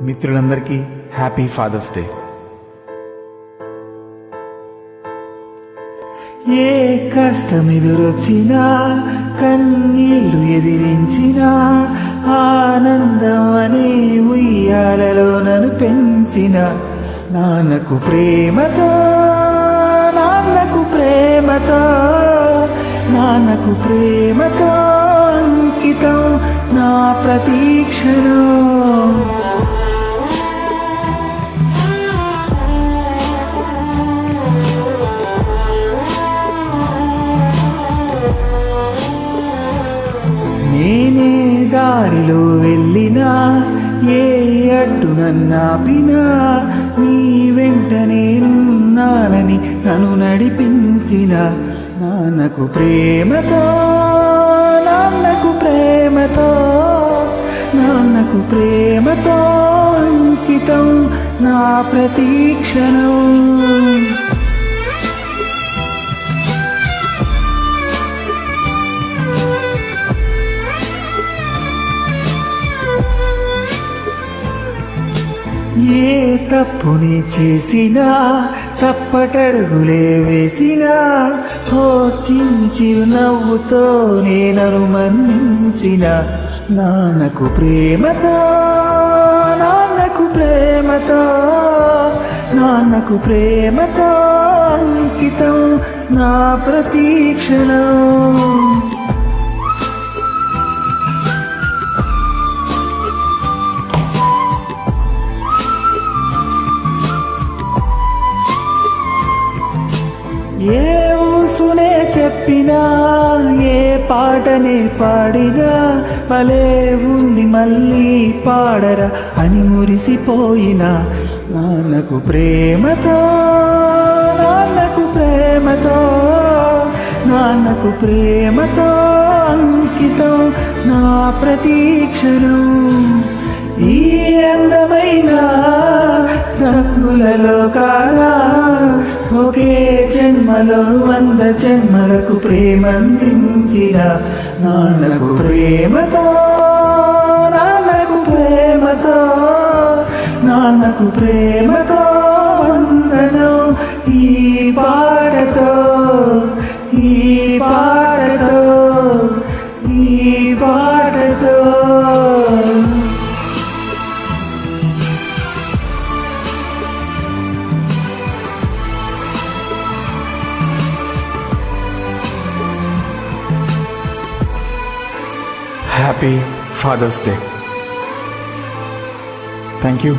మిత్రులందరికీ happy Father's day. ఏ కష్టం ఎదురొచ్చినా కన్నీళ్ళు ఎదిరించినా ఆనందం అనే ఉయ్యాలలో నన్ను పెంచిన నాన్నకు ప్రేమతో నాన్నకు ప్రేమతో నాన్నకు ప్రేమతో అంకితం నా ప్రతీక్షణం దారిలో వెళ్ళినా ఏ అడ్డు నన్నాపినా నీ వెంట నేనున్నానని నన్ను నడిపించిన నాన్నకు ప్రేమతో నాన్నకు ప్రేమతో నాన్నకు ప్రేమతో అంకితం నా ప్రతీక్షణం ఏ తప్పుని చేసినా చప్పటడుగులే వేసినా ఓ నవ్వుతో నేనను మన్నించిన నాన్నకు ప్రేమతో నాన్నకు ప్రేమతో నాన్నకు ప్రేమతో అంకితం నా ప్రతీక్షణం ఏ ఊసునే చెప్పినా ఏ పాటనే పాడినా భలే ఉంది మళ్ళీ పాడరా అని మురిసిపోయిన. నాన్నకు ప్రేమతో నాన్నకు ప్రేమతో నాన్నకు ప్రేమతో అంకితం నా ప్రతీక్షణం ఈ అందమైన రంగులలో కాలా ఒకే జన్మలో వంద జన్మలకు ప్రేమందించిన నాన్నకు ప్రేమతో నాన్నకు ప్రేమతో నాన్నకు ప్రేమతో వందను ఈ పాటతో ఈ పాటతో ఈ పాటతో happy Father's day thank you